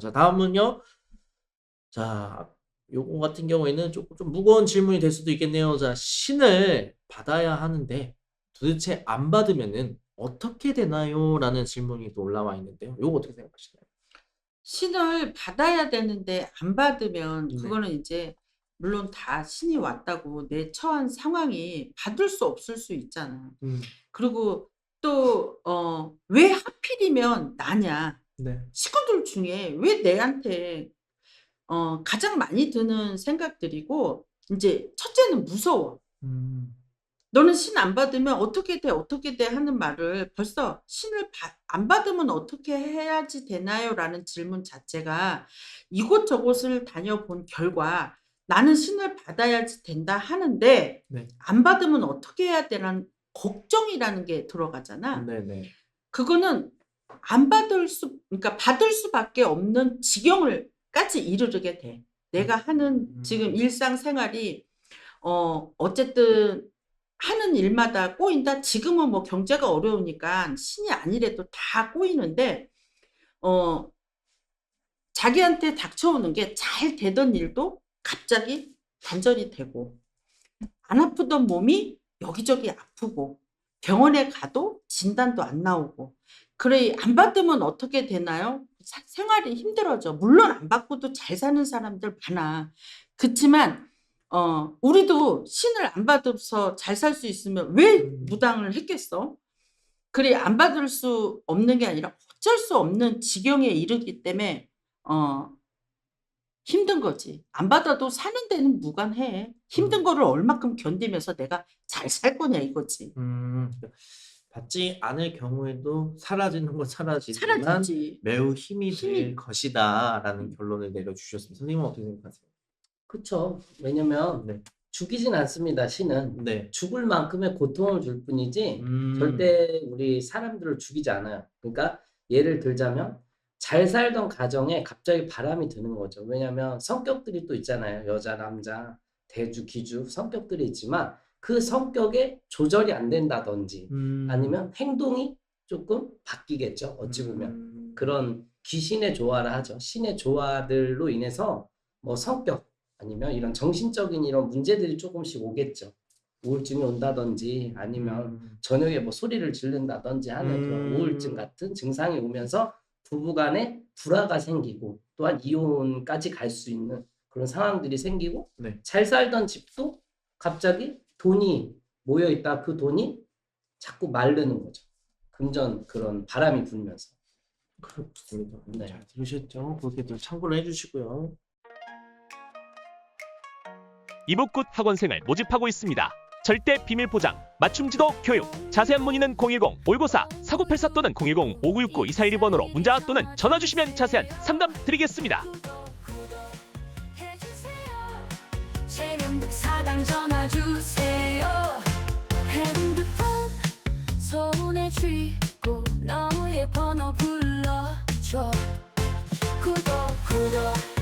자, 다음은요. 자, 요거 같은 경우에는 조금 좀 무거운 질문이 될 수도 있겠네요. 자, 신을 받아야 하는데 도대체 안 받으면은 어떻게 되나요? 라는 질문이 또 올라와 있는데요. 요거 어떻게 생각하시나요? 신을 받아야 되는데 안 받으면 네. 그거는 이제 물론 다 신이 왔다고 내 처한 상황이 받을 수 없을 수 있잖아. 음, 그리고 또, 어, 왜 하필이면 나냐. 네. 식구들 중에 왜 내한테, 어, 가장 많이 드는 생각들이고, 이제 첫째는 무서워. 음, 너는 신 안 받으면 어떻게 돼, 어떻게 돼 하는 말을 벌써 신을 바- 안 받으면 어떻게 해야지 되나요? 라는 질문 자체가 이곳저곳을 다녀본 결과 나는 신을 받아야지 된다 하는데 네. 안 받으면 어떻게 해야 되라는 걱정이라는 게 들어가잖아. 네 네. 그거는 안 받을 수, 그러니까 받을 수밖에 없는 지경을까지 이르게 돼. 내가 하는 음. 지금 일상생활이 어 어쨌든 하는 일마다 꼬인다. 지금은 뭐 경제가 어려우니까 신이 아니래도 다 꼬이는데 어 자기한테 닥쳐오는 게 잘 되던 일도 갑자기 단절이 되고 안 아프던 몸이 여기저기 아프고 병원에 가도 진단도 안 나오고 그래 안 받으면 어떻게 되나요? 사- 생활이 힘들어져. 물론 안 받고도 잘 사는 사람들 많아. 그렇지만 어 우리도 신을 안 받아서 잘 살 수 있으면 왜 음. 무당을 했겠어? 그래 안 받을 수 없는 게 아니라 어쩔 수 없는 지경에 이르기 때문에 어 힘든 거지. 안 받아도 사는 데는 무관해. 힘든 음. 거를 얼마큼 견디면서 내가 잘 살 거냐 이거지. 음, 받지 않을 경우에도 사라지는 건 사라지지만 사라지지. 매우 힘이 될 힘이- 것이다라는 결론을 내려주셨습니다. 선생님은 어떻게 생각하세요? 그쵸. 왜냐면 네. 죽이진 않습니다, 신은. 네. 죽을 만큼의 고통을 줄 뿐이지 음, 절대 우리 사람들을 죽이지 않아요. 그러니까 예를 들자면 잘 살던 가정에 갑자기 바람이 드는 거죠. 왜냐면 성격들이 또 있잖아요. 여자, 남자, 대주, 기주 성격들이 있지만 그 성격에 조절이 안 된다든지 음, 아니면 행동이 조금 바뀌겠죠. 어찌 보면. 음, 그런 귀신의 조화를 하죠. 신의 조화들로 인해서 뭐 성격 아니면 이런 정신적인 이런 문제들이 조금씩 오겠죠. 우울증이 온다든지 아니면 음, 저녁에 뭐 소리를 지른다든지 하는 그런 음. 우울증 같은 증상이 오면서 부부간에 불화가 생기고 또한 이혼까지 갈 수 있는 그런 상황들이 생기고 네. 잘 살던 집도 갑자기 돈이 모여 있다 그 돈이 자꾸 마르는 거죠. 금전 그런 바람이 불면서. 그렇습니다. 네. 잘 들으셨죠? 그렇게도 참고를 해주시고요. 이목굿 학원생을 모집하고 있습니다. 절대 비밀 보장, 맞춤 지도 교육. 자세한 문의는 010-514-4984 또는 010-5969-2412번으로 문자 또는 전화 주시면 자세한 상담 드리겠습니다. 최명득 사당 전화 주세요 서운해 쥐고 너의 번호 불러줘. 구독 구독.